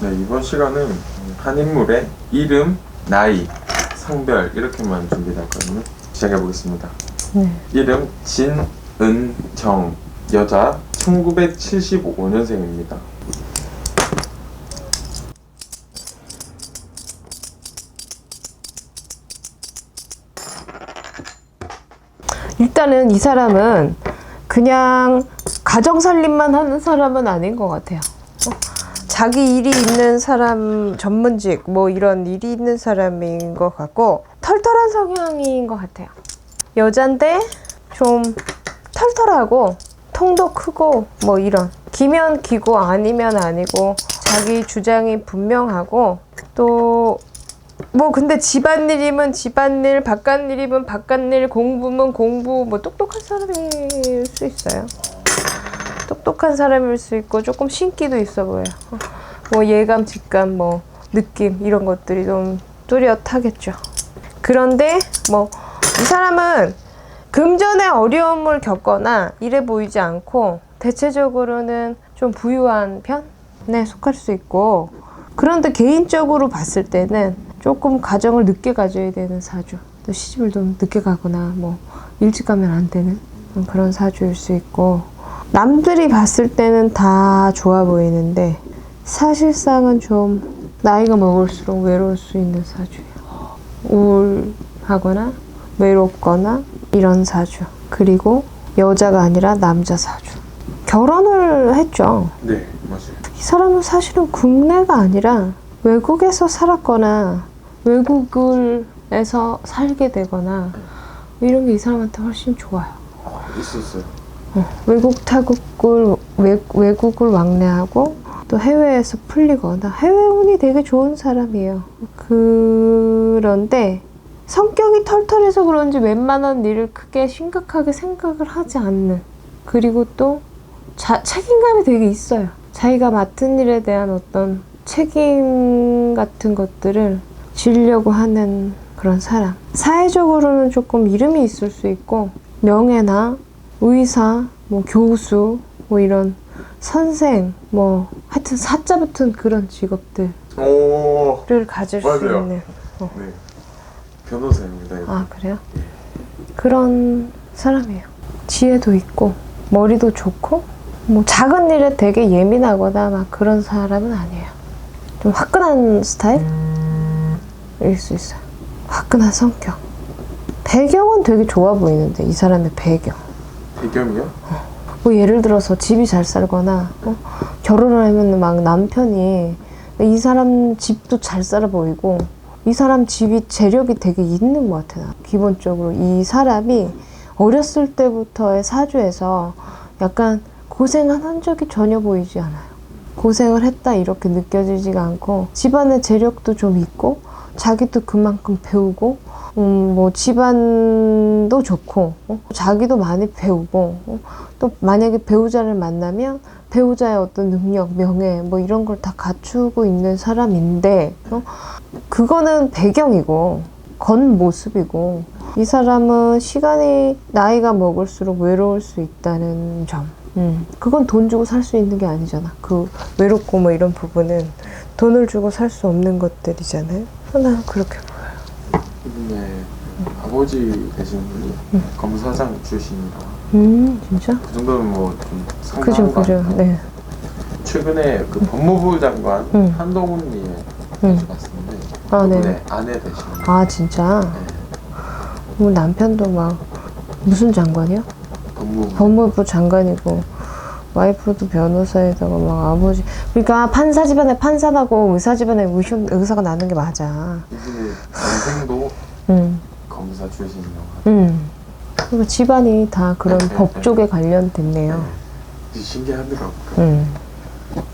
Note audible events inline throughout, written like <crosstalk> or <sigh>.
네, 이번 시간은 한 인물의 이름, 나이, 성별 이렇게만 준비되어 있거든요. 시작해 보겠습니다. 네. 이름 진은정 여자 1975년생입니다. 일단은 이 사람은 그냥 가정 살림만 하는 사람은 아닌 것 같아요. 어? 자기 일이 있는 사람, 전문직, 뭐 이런 일이 있는 사람인 것 같고, 털털한 성향인 것 같아요. 여잔데 좀 털털하고, 통도 크고, 뭐 이런. 기면 기고, 아니면 아니고, 자기 주장이 분명하고, 또 뭐 근데 집안일이면 집안일, 바깥일이면 바깥일, 공부면 공부, 뭐 똑똑한 사람일 수 있어요. 똑똑한 사람일 수 있고 조금 신기도 있어 보여요. 어, 뭐 예감, 직감, 뭐 느낌 이런 것들이 좀 뚜렷하겠죠. 그런데 뭐 이 사람은 금전의 어려움을 겪거나 이래 보이지 않고 대체적으로는 좀 부유한 편에 속할 수 있고 그런데 개인적으로 봤을 때는 조금 가정을 늦게 가져야 되는 사주 또 시집을 좀 늦게 가거나 뭐 일찍 가면 안 되는 그런 사주일 수 있고 남들이 봤을 때는 다 좋아 보이는데 사실상은 좀 나이가 먹을수록 외로울 수 있는 사주예요. 우울하거나 외롭거나 이런 사주. 그리고 여자가 아니라 남자 사주. 결혼을 했죠. 네, 맞아요. 이 사람은 사실은 국내가 아니라 외국에서 살았거나 외국을에서 살게 되거나 이런 게 이 사람한테 훨씬 좋아요. 아, 있었어요. 외국 타국을 외, 외국을 왕래하고 또 해외에서 풀리거나 해외 운이 되게 좋은 사람이에요. 그런데 성격이 털털해서 그런지 웬만한 일을 크게 심각하게 생각을 하지 않는 그리고 또 자, 책임감이 되게 있어요. 자기가 맡은 일에 대한 어떤 책임 같은 것들을 지려고 하는 그런 사람. 사회적으로는 조금 이름이 있을 수 있고 명예나 의사, 뭐 교수, 뭐 이런 선생, 뭐 하여튼 사자 붙은 그런 직업들을 오, 가질 수 맞아요. 있는. 네. 변호사입니다. 이분. 아 그래요? 그런 사람이에요. 지혜도 있고 머리도 좋고 뭐 작은 일에 되게 예민하거나 막 그런 사람은 아니에요. 좀 화끈한 스타일일 수 있어요. 화끈한 성격. 배경은 되게 좋아 보이는데 이 사람의 배경. 배경이요? 뭐 예를 들어서 집이 잘 살거나 어? 결혼을 하면 막 남편이 이 사람 집도 잘 살아 보이고 이 사람 집이 재력이 되게 있는 것 같아요. 기본적으로 이 사람이 어렸을 때부터의 사주에서 약간 고생을 한 적이 전혀 보이지 않아요. 고생을 했다 이렇게 느껴지지가 않고 집안의 재력도 좀 있고 자기도 그만큼 배우고 음, 뭐 집안도 좋고 어? 자기도 많이 배우고 어? 또 만약에 배우자를 만나면 배우자의 어떤 능력, 명예 뭐 이런 걸 다 갖추고 있는 사람인데 어? 그거는 배경이고 겉 모습이고 이 사람은 시간이 나이가 먹을수록 외로울 수 있다는 점. 음, 그건 돈 주고 살 수 있는 게 아니잖아. 그 외롭고 뭐 이런 부분은 돈을 주고 살 수 없는 것들이잖아요. 나는 그렇게 이분의 아버지 되신 분이 검사장 출신이라 음, 진짜? 그 정도면 뭐좀 그죠, 상당한 거 그죠. 아닌가요? 네. 최근에 그 법무부 장관 음. 한동훈님의 음. 자주 봤었는데 아, 그분의 네. 아내 되시는 아, 진짜? 네, 뭐 남편도 막 무슨 장관이요? 법무부 법무부 장관이고 와이프도 변호사에다가 막 아버지 그러니까 판사 집안에 판사 나고 의사 집안에 의사, 의사가 나는 게 맞아. 이분의 동생도 음, 검사 출신이라고 음. 그러니까 집안이 다 그런 네, 네, 법 네. 쪽에 관련됐네요. 하고 신기하더라고요. 음.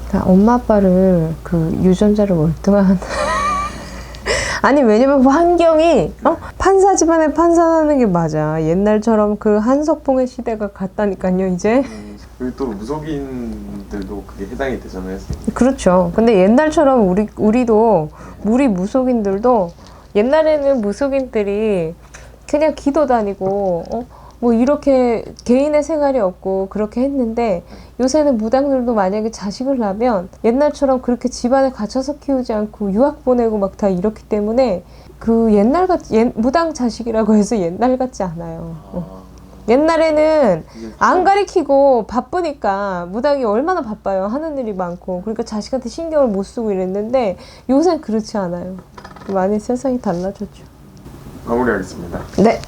그러니까 엄마 아빠를 그 유전자를 월등한 <laughs> 아니 왜냐면 그 환경이 어? 판사 집안에 판사 나는 게 맞아. 옛날처럼 그 한석봉의 시대가 갔다니까요 이제. 음, 그리고 또 무속인들도 그게 해당이 되잖아요. 그렇죠. 근데 옛날처럼 우리 우리도 우리 무속인들도 옛날에는 무속인들이 그냥 기도 다니고 어? 뭐 이렇게 개인의 생활이 없고 그렇게 했는데 요새는 무당들도 만약에 자식을 낳으면 옛날처럼 그렇게 집안에 갇혀서 키우지 않고 유학 보내고 막 다 이렇기 때문에 그 옛날 같 옛, 무당 자식이라고 해서 옛날 같지 않아요. 어. 옛날에는 안 가리키고 바쁘니까 무당이 얼마나 바빠요. 하는 일이 많고 그러니까 자식한테 신경을 못 쓰고 이랬는데 요새는 그렇지 않아요. 많이 세상이 달라졌죠. 마무리하겠습니다. 네.